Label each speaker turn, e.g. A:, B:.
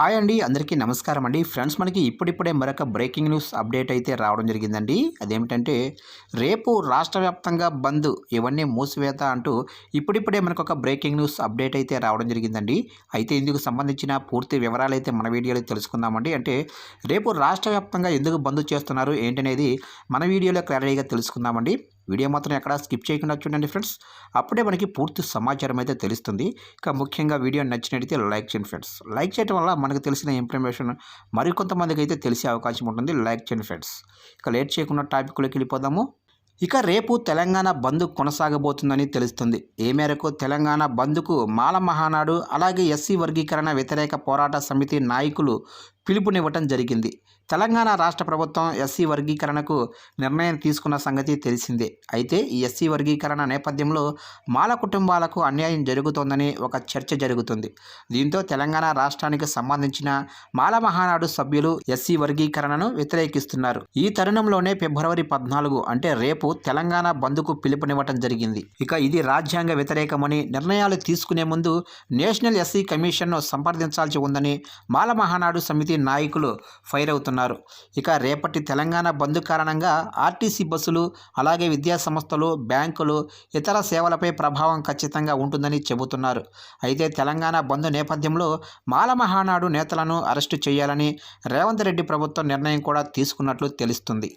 A: Hi అండి అందరికీ నమస్కారం అండి. ఫ్రెండ్స్ మనకి ఇప్పుడిప్పుడే మరొక బ్రేకింగ్ న్యూస్ అప్డేట్ అయితే రావడం జరిగిందండి. అదేమిటంటే రేపు రాష్ట్ర వ్యాప్తంగా బంద్ ఇవన్నీ మూసివేత అంటూ ఇప్పుడిప్పుడే మనకు ఒక బ్రేకింగ్ న్యూస్ అప్డేట్ అయితే రావడం జరిగిందండి. అయితే ఇందుకు సంబంధించిన పూర్తి వివరాలు అయితే మన వీడియోలో తెలుసుకుందామండి. అంటే రేపు రాష్ట్ర వ్యాప్తంగా ఎందుకు బంద్ చేస్తున్నారు ఏంటనేది మన వీడియోలో క్లారిటీగా తెలుసుకుందామండి. వీడియో మాత్రం ఎక్కడ స్కిప్ చేయకుండా చూడండి ఫ్రెండ్స్. అప్పుడే మనకి పూర్తి సమాచారం అయితే తెలుస్తుంది. ఇక ముఖ్యంగా వీడియో నచ్చినట్టయితే లైక్ చేయండి ఫ్రెండ్స్. లైక్ చేయడం వల్ల మనకు తెలిసిన ఇన్ఫర్మేషన్ మరికొంతమందికి అయితే తెలిసే అవకాశం ఉంటుంది. లైక్ చేయండి ఫ్రెండ్స్. ఇక లేట్ చేయకుండా టాపిక్లోకి వెళ్ళిపోదాము. ఇక రేపు తెలంగాణ బంద్ కొనసాగబోతుందని తెలుస్తుంది. ఏ మేరకు తెలంగాణ బంద్కు మాల మహానాడు అలాగే ఎస్సీ వర్గీకరణ వ్యతిరేక పోరాట సమితి నాయకులు పిలుపునివ్వటం జరిగింది. తెలంగాణ రాష్ట్ర ప్రభుత్వం ఎస్సీ వర్గీకరణకు నిర్ణయం తీసుకున్న సంగతి తెలిసిందే. అయితే ఈ ఎస్సీ వర్గీకరణ నేపథ్యంలో మాల కుటుంబాలకు అన్యాయం జరుగుతోందని ఒక చర్చ జరుగుతుంది. దీంతో తెలంగాణ రాష్ట్రానికి సంబంధించిన మాల మహానాడు సభ్యులు ఎస్సీ వర్గీకరణను వ్యతిరేకిస్తున్నారు. ఈ తరుణంలోనే ఫిబ్రవరి పద్నాలుగు అంటే రేపు తెలంగాణ బంద్కు పిలుపునివ్వటం జరిగింది. ఇక ఇది రాజ్యాంగ వ్యతిరేకమని నిర్ణయాలు తీసుకునే ముందు నేషనల్ ఎస్సీ కమిషన్ను సంప్రదించాల్సి ఉందని మాల మహానాడు సమితి నాయకులు ఫైర్ అవుతున్నారు. ఇక రేపటి తెలంగాణ బంద్ కారణంగా ఆర్టీసీ బస్సులు అలాగే విద్యా సంస్థలు బ్యాంకులు ఇతర సేవలపై ప్రభావం ఖచ్చితంగా ఉంటుందని చెబుతున్నారు. అయితే తెలంగాణ బంద్ నేపథ్యంలో మాల మహానాడు నేతలను అరెస్టు చేయాలని రేవంత్ రెడ్డి ప్రభుత్వం నిర్ణయం కూడా తీసుకున్నట్లు తెలుస్తుంది.